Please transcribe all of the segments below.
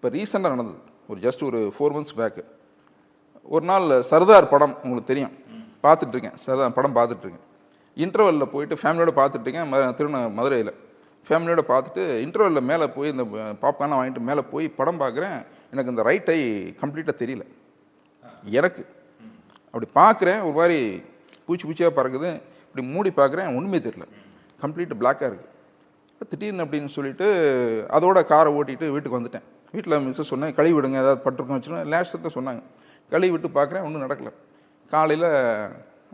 இப்போ ரீசெண்டாக நடந்தது. ஒரு ஜஸ்ட் ஒரு ஃபோர் மந்த்ஸ் பேக்கு ஒரு நாள் சர்தார் படம் உங்களுக்கு தெரியும். பார்த்துட்ருக்கேன் சர்தார் படம் பார்த்துட்ருக்கேன் இன்டர்வெல்லில் போயிட்டு ஃபேமிலியோடு பார்த்துட்ருக்கேன் திருந மதுரையில். ஃபேமிலியோடு பார்த்துட்டு இன்டர்வெல்லில் மேலே போய் இந்த பாப்கார்ன்லாம் வாங்கிட்டு மேலே போய் படம் பார்க்குறேன். எனக்கு இந்த ரைட் ஐ கம்ப்ளீட்டாக தெரியல. எனக்கு. அப்படி பார்க்குறேன். ஒரு மாதிரி பூச்சி பூச்சியாக பறக்குது. இப்படி மூடி பார்க்குறேன். ஒன்றுமே தெரியல. கம்ப்ளீட் பிளாக்காக இருக்குது திடீர்னு அப்படின்னு சொல்லிட்டு அதோட காரை ஓட்டிகிட்டு வீட்டுக்கு வந்துட்டேன். வீட்டில் மிஸ்ஸஸ் சொன்னேன் கழுவி விடுங்க ஏதாவது பட்டிருக்கோம் வச்சுருந்தேன் லேஸ்ட்டு சொன்னாங்க. கழுவி விட்டு பார்க்குறேன் ஒன்றும் நடக்கல. காலையில்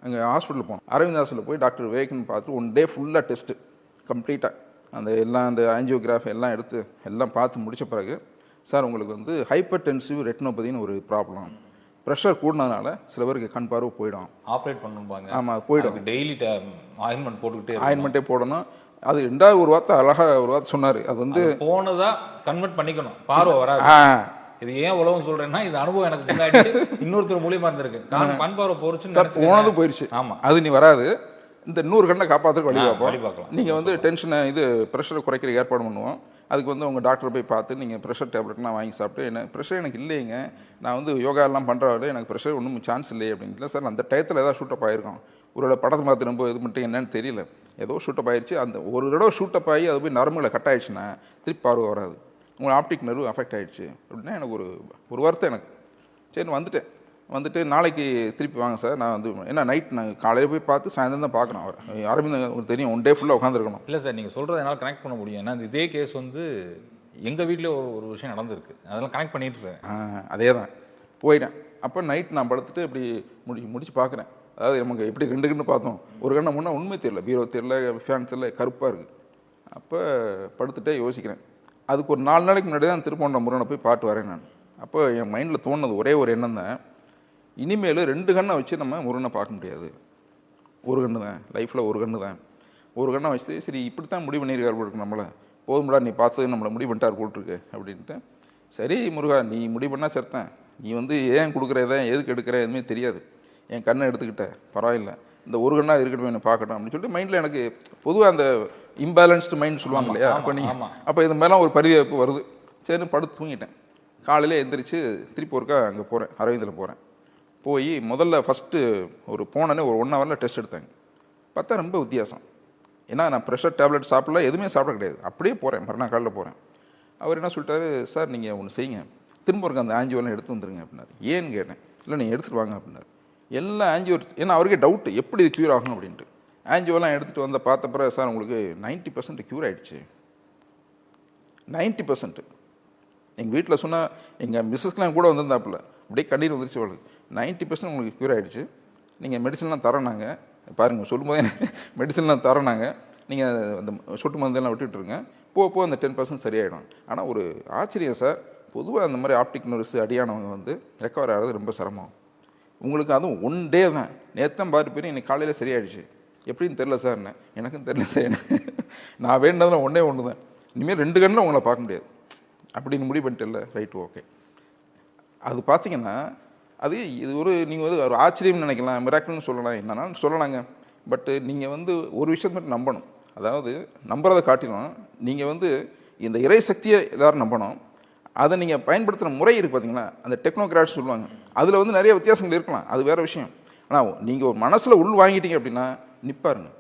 அங்கே ஹாஸ்பிட்டல் போனோம். அரவிந்த் ஹாஸ்பிட்டல் போய் டாக்டர் விவேக்னு பார்த்து ஒன் டே ஃபுல்லாக டெஸ்ட்டு கம்ப்ளீட்டாக அந்த எல்லாம் அந்த ஆஞ்சியோகிராஃப் எல்லாம் எடுத்து எல்லாம் பார்த்து முடிச்ச பிறகு சார் உங்களுக்கு வந்து ஹைப்பர் டென்சிவ் ரெட்டினோபதின்னு ஒரு ப்ராப்ளம். ப்ரெஷர் கூடினதுனால சில பேருக்கு கண் பார்வை போயிடும். ஆப்ரேட் பண்ணுவாங்க ஆமாம் போயிடும். டெய்லி ஆயின்மெண்ட் போட்டுக்கிட்டே. ஆயின்மெண்ட்டே போடணும். அது ரெண்டாவது ஒரு வார்த்தை அழகாக ஒரு வார்த்தை சொன்னார். அது வந்து போனதா கன்வெர்ட் பண்ணிக்கணும். பார்வை வராது. இது ஏன் உலகம் சொல்றேன்னா இது அனுபவம் எனக்கு பின்னாடி இன்னொருத்தர் மூலியமா இருந்திருக்கு. நான் பண் பார்வை போருச்சுன்னு சார் நினைச்சுக்கங்க. போனது போயிடுச்சு ஆமா. அது நீ வராது. இந்த நூறு கண்ணை காப்பாற்றுறதுக்கு வழி பார்ப்போம். வழி பார்க்கலாம். நீங்கள் வந்து டென்ஷனை இது ப்ரெஷரை குறைக்கிற ஏற்பாடு பண்ணுவோம். அதுக்கு வந்து உங்கள் டாக்டர் போய் பார்த்து நீங்கள் ப்ரெஷர் டேப்லெட்லாம் வாங்கி சாப்பிட்டு என்ன ப்ரெஷர் எனக்கு இல்லைங்க. நான் வந்து யோகாலாம் பண்ணுறவரை எனக்கு ப்ரெஷர் ஒன்றும் சான்ஸ் இல்லை அப்படின்னு இல்லை சார் அந்த டயத்தில் ஏதாவது ஷூட்டப் ஆயிருக்கும். ஒரு படத்தை பார்த்து ரொம்ப இது மட்டும் என்னன்னு தெரியல. ஏதோ ஷூட்டப் ஆயிடுச்சு அந்த ஒரு தடவை ஷூட்டப் ஆகி அது போய் நரம்புகளை கட் ஆயிடுச்சுன்னா திருப்பி பார்வை வராது. உங்கள் ஆப்டிக் நர்வு அஃபெக்ட் ஆயிடுச்சு. அப்படின்னா எனக்கு ஒரு ஒரு வருத்தம் எனக்கு. சரி வந்துட்டேன். வந்துட்டு நாளைக்கு திருப்பி வாங்க சார். நான் வந்து ஏன்னா நைட் நான் காலையில் போய் பார்த்து சாயந்தரம் தான் பார்க்குறேன் அவர். அரவிந்த் உங்களுக்கு தெரியும். ஒன் டே ஃபுல்லாக உட்காந்துருக்கணும் இல்ல சார் நீங்க சொல்றதை என்னால கனெக்ட் பண்ண முடியும். ஏன்னா இதே கேஸ் வந்து எங்க வீட்லயே ஒரு ஒரு விஷயம் நடந்திருக்கு. அதெல்லாம் கனெக்ட் பண்ணிட்டு இருக்கேன். அதே தான். போயிட்டேன். அப்போ நைட் நான் படுத்துட்டு இப்படி முடி முடிச்சு பார்க்குறேன். அதாவது நமக்கு எப்படி ரெண்டு கண்ணு பார்த்தோம். ஒரு கண்ணை முன்னே உண்மை தெரியல. பீரோ தெரியல ஃபேன் தெரியல கருப்பாக இருக்குது அப்போ படுத்துட்டே யோசிக்கிறேன். அதுக்கு ஒரு நாலு நாளைக்கு முன்னாடி தான் திருப்போண்ட முருகனை போய் பாட்டு வரேன் நான். அப்போ என் மைண்டில் தோணுனது ஒரே ஒரு எண்ணம் தான். இனிமேல் ரெண்டு கண்ணை வச்சு நம்ம முருகனை பார்க்க முடியாது. ஒரு கண்ணு தான் லைஃப்பில் ஒரு கண்ணு தான். ஒரு கண்ணை வச்சு சரி இப்படி தான் முடிவு பண்ணியிருக்காரு போல இருக்கு நம்மளை. போதும்டா நீ பார்த்தது நம்மளை முடிவு பண்ணிட்டார் போட்டிருக்கு அப்படின்ட்டு. சரி முருகா நீ முடிவு பண்ணால் சரிதான் நீ வந்து ஏன் கொடுக்குறத எதுக்கு எடுக்கிற எதுவுமே தெரியாது. என் கண்ணை எடுத்துக்கிட்ட பரவாயில்ல. இந்த ஒரு கண்ணா இருக்கட்டும் என்ன பார்க்கட்டும் அப்படின்னு சொல்லிட்டு மைண்டில் எனக்கு பொதுவாக அந்த இம்பேலன்ஸ்டு மைண்ட் சொல்லுவாங்க இல்லையா? அப்போ நீ ஆமா. அப்போ இது மேலே ஒரு பரிதாபப்பு வருது. சரின்னு படுத்து தூங்கிட்டேன். காலையில் எந்திரிச்சு திருப்பி ஒருக்கா அங்கே போகிறேன் அரவிந்தில் போகிறேன் போய் முதல்ல ஃபஸ்ட்டு ஒரு போனோன்னே ஒரு ஒன் ஹவரில் டெஸ்ட் எடுத்தாங்க பார்த்தா ரொம்ப வித்தியாசம். ஏன்னா நான் ப்ரெஷர் டேப்லெட் சாப்பிடல எதுவுமே சாப்பிட கிடையாது. அப்படியே போகிறேன் மறுநாள் காலையில் போகிறேன் அவர் என்ன சொல்லிட்டாரு சார் நீங்கள் ஒன்று செய்யுங்க. திரும்ப இருக்க அந்த ஆஞ்சியோலாம் எடுத்து வந்துருங்க அப்படின்னாரு. ஏன்னு கேட்டேன். இல்லை நீங்கள் எடுத்துகிட்டு வாங்க அப்படின்னாரு. எல்லா ஆஞ்சியோ ஏன்னா அவருக்கே டவுட்டு எப்படி இது க்யூர் ஆகும் அப்படின்ட்டு. ஆஞ்சியோலாம் எடுத்துகிட்டு வந்த பார்த்த பிறகு சார் உங்களுக்கு 90% பர்சன்ட் க்யூர் ஆயிடுச்சு. 90% பர்சன்ட் எங்கள் வீட்டில் சொன்னால் எங்கள் மிஸ்ஸஸ்லாம் கூட வந்திருந்தாப்புல. அப்படியே கண்ணீர் வந்துருச்சு அவளுக்கு. 90% பர்சன்ட் உங்களுக்கு க்யூர் ஆகிடுச்சு நீங்கள் மெடிசன்லாம் தரோம் நாங்கள் பாருங்கள் சொல்லும்போது மெடிசன்லாம் தரோம் நாங்கள் நீங்கள் அந்த சொட்டு மருந்தெல்லாம் விட்டுட்டுருங்க போக போக அந்த டென் பர்சன்ட் சரியாயிடும். ஆனால் ஒரு ஆச்சரியம் சார். பொதுவாக அந்த மாதிரி ஆப்டிக் நர்ஸ் அடியானவங்க வந்து ரெக்கவர் ஆகிறது ரொம்ப சிரமம். உங்களுக்கு அதுவும் ஒன் டே தான். நேற்று பார்த்து போய் இன்னைக்கு காலையில் சரியாயிடுச்சு. எப்படின்னு தெரில சார் என்ன? எனக்கும் தெரில சார் நான் வேண்டதில் ஒன்றே ஒன்று தான் இனிமேல் ரெண்டு கண்ணில் உங்களை பார்க்க முடியாது. அப்படின்னு முடிவு பண்ணிட்டேல்ல ரைட்டு ஓகே அது பார்த்தீங்கன்னா அது இது ஒரு நீங்கள் வந்து ஒரு ஆச்சரியம்னு நினைக்கலாம் மிராக்கிள்னு சொல்லலாம் என்னன்னா சொல்லலாங்க. பட்டு நீங்கள் வந்து ஒரு விஷயத்தை மட்டும் நம்பணும். அதாவது நம்புறதை காட்டிலும் நீங்கள் வந்து இந்த இறை சக்தியை எல்லோரும் நம்பணும். அதை நீங்கள் பயன்படுத்துகிற முறை இருக்குது பார்த்தீங்களா அந்த டெக்னோகிராட்ஸ் சொல்லுவாங்க. அதில் வந்து நிறைய வித்தியாசங்கள் இருக்கலாம். அது வேறு விஷயம். ஆனால் நீங்கள் ஒரு மனசில் உள் வாங்கிட்டீங்க அப்படின்னா நிற்பாருங்க